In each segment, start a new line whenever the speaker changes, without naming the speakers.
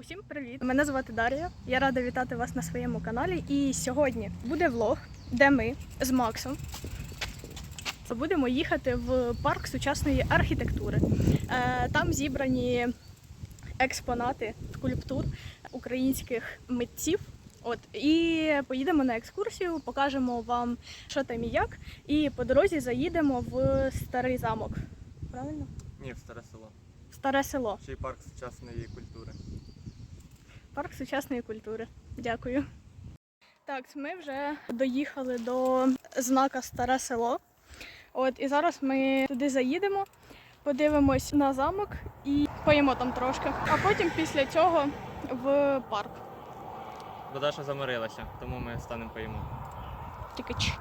Усім привіт! Мене звати Дар'я. Я рада вітати вас на своєму каналі. І сьогодні буде влог, де ми з Максом будемо їхати в парк сучасної архітектури. Е, Там зібрані експонати скульптур українських митців. От і поїдемо на екскурсію, покажемо вам, що там і як. І по дорозі заїдемо в старий замок. Правильно?
Ні, в старе село.
В старе село.
Ще й парк сучасної культури.
Парк сучасної культури. Дякую. Так, ми вже доїхали до знака Старе село. От і зараз ми туди заїдемо, подивимось на замок і поїмо там трошки. А потім після цього в парк.
Бо Даша замирилася, тому ми станемо поїмо.
Тільки ч.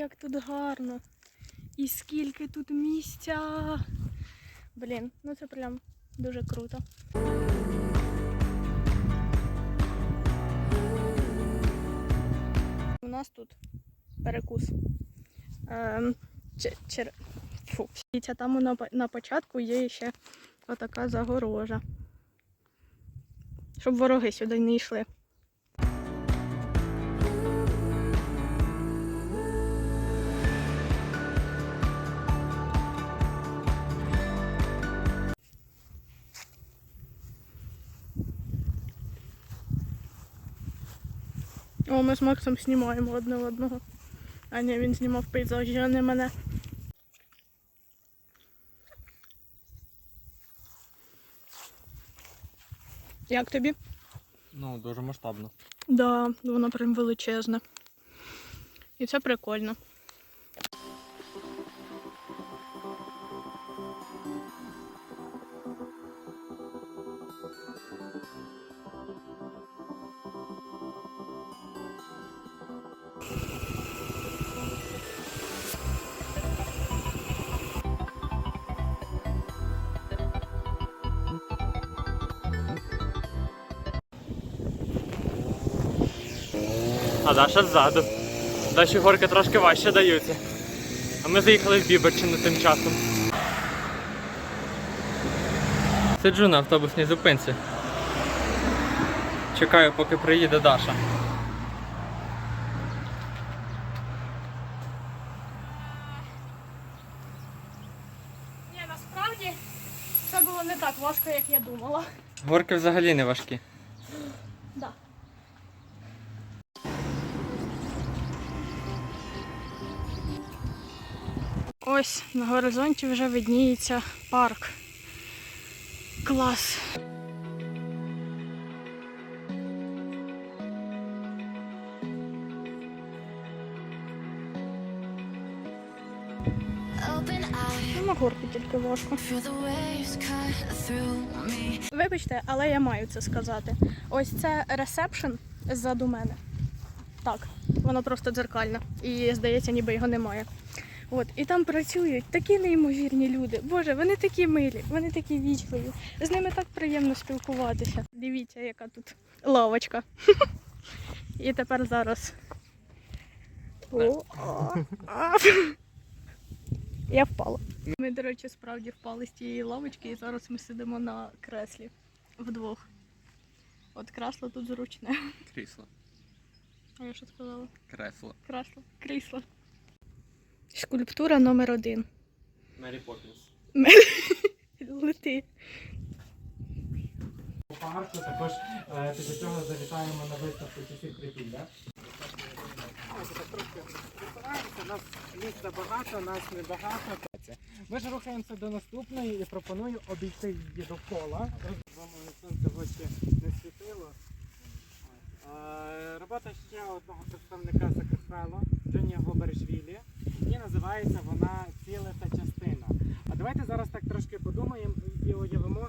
Як тут гарно. І скільки тут місця. Блін, ну це прям дуже круто. У нас тут перекус. Ем, че- чер... Фу. Там на, на початку є ще отака загорожа. Щоб вороги сюди не йшли. О, ми з Максом знімаємо одне одного. А ні, він знімав пейзажі, а не мене. Як тобі?
Ну, дуже масштабно.
Да, воно прям величезне. І це прикольно.
А Даша ззаду. Даші горки трошки важче даються. А ми заїхали в Біберчину тим часом. Сиджу на автобусній зупинці. Чекаю, поки приїде Даша.
Ні, насправді це було не так важко, як я думала.
Горки взагалі не важкі.
Ось на горизонті вже видніється парк. Клас. Ну, на горку тільки важко. Вибачте, але я маю це сказати. Ось це ресепшн ззаду мене. Так, воно просто дзеркальне. І здається, ніби його немає. От, і там працюють такі неймовірні люди. Боже, вони такі милі, вони такі вічливі. З ними так приємно спілкуватися. Дивіться, яка тут лавочка. І тепер зараз. Я впала. Ми, до речі, справді впали з тієї лавочки, і зараз ми сидимо на креслі вдвох. От кресло тут зручне.
Крісло.
А я що сказала?
Кресло.
Кресло. Крісло. Скульптура номер один.
Мері Поппінс.
Лети.
У парку також е, після цього завітаємо на виставку часів. У нас місця багато, нас небагато. Ми ж рухаємося до наступної і пропоную обійти її довкола. Вам сонце в очі не світило. Е, Робота ще одного представника Сакафело, Джоні Гобершвілі, і називається вона Ціле та частина. А давайте зараз так трошки подумаємо і уявимо,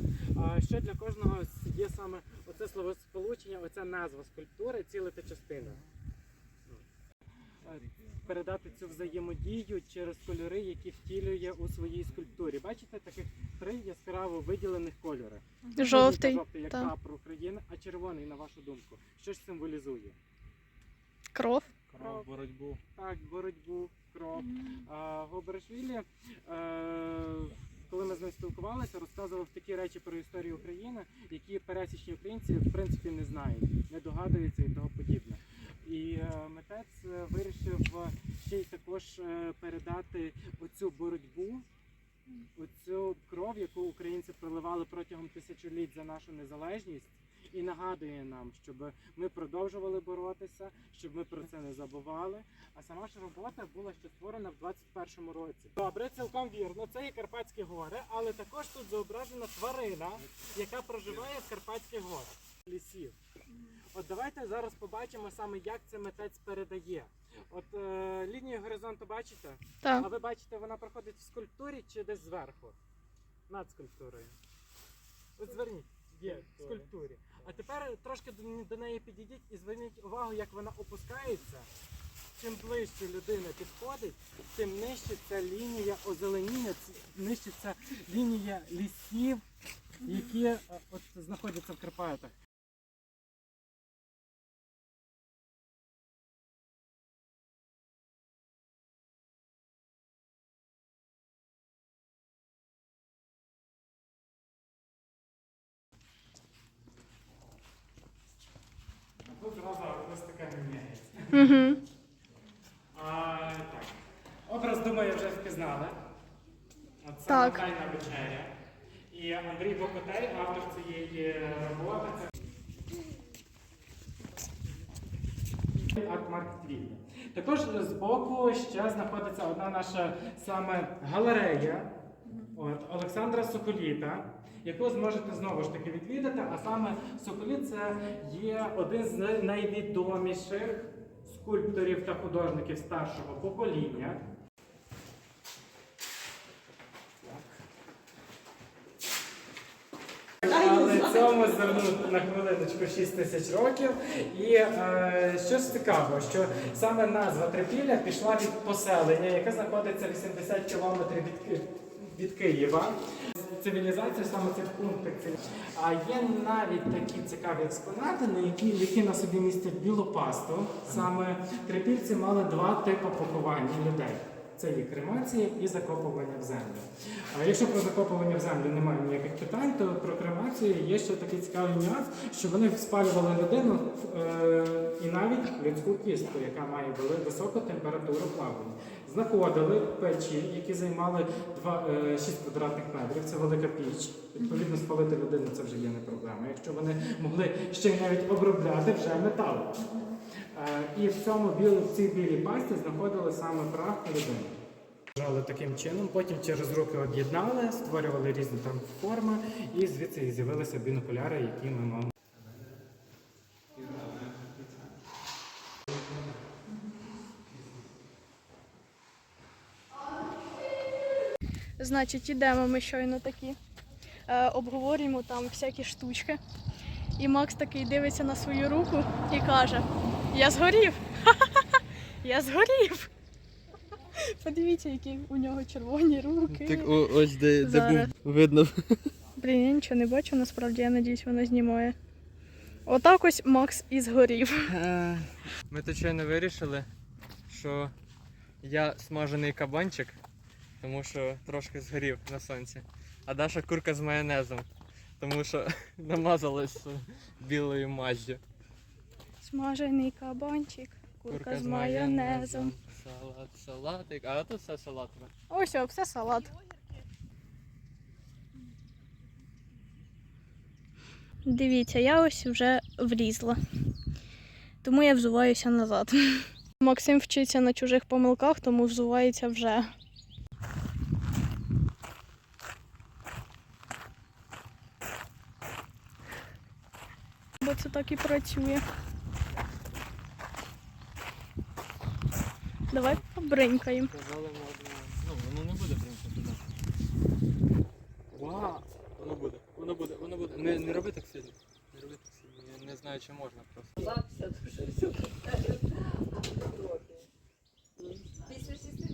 що для кожного є саме оце словосполучення оця назва скульптури цілити частина. Передати цю взаємодію через кольори, які втілює у своїй скульптурі. Бачите, таких три яскраво виділених кольори.
Жовтий.
Жовтий, як
так.
прапор України, а червоний, на вашу думку, що ж символізує?
Кров.
Кров.
боротьбу.
Так, боротьбу, кров. А, Гобершвілі, е, коли ми з ним спілкувалися, розказував такі речі про історію України, які пересічні українці в принципі не знають, не догадуються і того подібне. І е, митець е, вирішив е, ще й також передати оцю боротьбу, оцю кров, яку українці проливали протягом тисячоліть за нашу незалежність. І нагадує нам, щоб ми продовжували боротися, щоб ми про це не забували. А сама ж робота була ще створена в 21-му році. Добре, цілком вірно. Це є Карпатські гори, але також тут зображена тварина, яка проживає в Карпатських горах лісів. От давайте зараз побачимо саме, як це митець передає. От е, лінію горизонту бачите? А ви бачите, вона проходить в скульптурі чи десь зверху? Над скульптурою. От зверніть, є в скульптурі. А тепер трошки до, до неї підійдіть і зверніть увагу, як вона опускається. Чим ближче людина підходить, тим нижче ця лінія озеленіння, нижче ця лінія лісів, які е, от знаходяться в Карпатах. А Тут зразу ось така міняється.
Угу.
А, так. Образ, думаю, вже впізнали. Це
Так.
«Тайна вечеря. І Андрій Бокотей, автор цієї роботи. Це арт маркет Вільна. Також збоку ще знаходиться одна наша саме галерея от, Олександра Соколіта, яку зможете знову ж таки відвідати. А саме Соколіт це є один з найвідоміших скульпторів та художників старшого покоління. Але цьому звернути на хвилиночку 6 тисяч років. І е, що ж цікаво, що саме назва Трипілля пішла від поселення, яке знаходиться 80 кілометрів від, Ки- від Києва. Цивілізація саме цих пунктів. А є навіть такі цікаві експонати, на які, які на собі містять білу пасту. Саме трипільці мали два типи поховання людей. Це є кремація і закопування в землю. А якщо про закопування в землю немає ніяких питань, то про кремацію є ще такий цікавий нюанс, що вони спалювали людину е, і навіть людську кістку, яка має високу температуру плавлення. Знаходили печі, які займали два, е, 6 квадратних метрів. Це велика піч. Відповідно, спалити людину це вже є не проблема. Якщо вони могли ще навіть обробляти вже метал. Е, І в цьому білі, в цій білій пасті знаходили саме прах людини. Вважали таким чином, потім через руки об'єднали, створювали різні там форми, і звідси з'явилися бінокуляри, які ми маємо.
Значить, ідемо ми щойно такі. Е, обговорюємо там всякі штучки. І Макс такий дивиться на свою руку і каже: Я згорів! Я згорів! Подивіться, які у нього червоні руки.
Так о, ось де, де
Зараз.
був видно.
Блін, я нічого не бачу, насправді я надіюсь, воно знімає. Отак ось Макс і згорів.
Ми тут щойно вирішили, що я смажений кабанчик, тому що трошки згорів на сонці. А Даша курка з майонезом, тому що намазалась білою маззю.
Смажений кабанчик, курка, з майонезом.
Салат, салатик. А тут все салатове.
Ось, о, все салат. Дивіться, я ось вже влізла. Тому я взуваюся назад. Максим вчиться на чужих помилках, тому взувається вже. Бо це так і працює. Давай побринькаємо.
Казали можна. Ну, воно не буде прям туди. Вау! Воно буде, воно буде, воно буде. Не, не роби так сильно. Не роби так сильно. Не, не знаю, чи можна просто.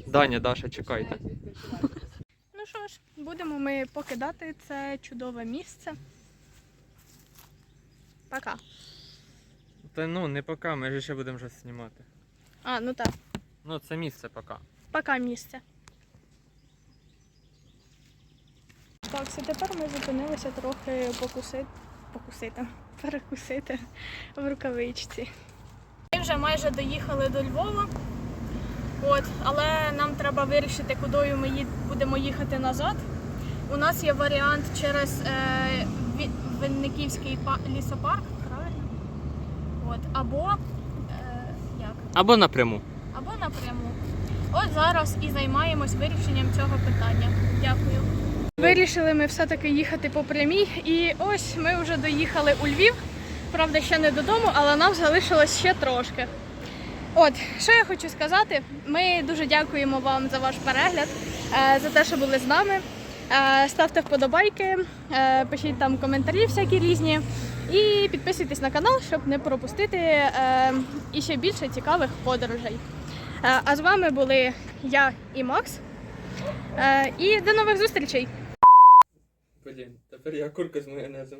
Даня, Даша, чекайте.
Ну що ж, будемо ми покидати це чудове місце. Пока.
Та ну, не поки, ми ж ще будемо щось знімати.
А, ну так,
Ну, це місце поки.
пока місце. Так, це тепер ми зупинилися трохи покусити, покусити, перекусити в рукавичці. Ми вже майже доїхали до Львова. От, але нам треба вирішити, куди ми будемо їхати назад. У нас є варіант через е, Винниківський лісопарк, правильно? От, або е, як?
Або напряму.
Напряму. От зараз і займаємось вирішенням цього питання. Дякую. Вирішили ми все-таки їхати по прямій, і ось ми вже доїхали у Львів. Правда, ще не додому, але нам залишилось ще трошки. От, що я хочу сказати, ми дуже дякуємо вам за ваш перегляд, е, за те, що були з нами. Е, Ставте вподобайки, е, пишіть там коментарі всякі різні. І підписуйтесь на канал, щоб не пропустити іще більше цікавих подорожей. Е, А з вами були я і Макс. Е, І до нових зустрічей!
Блін, тепер я курка з майонезом.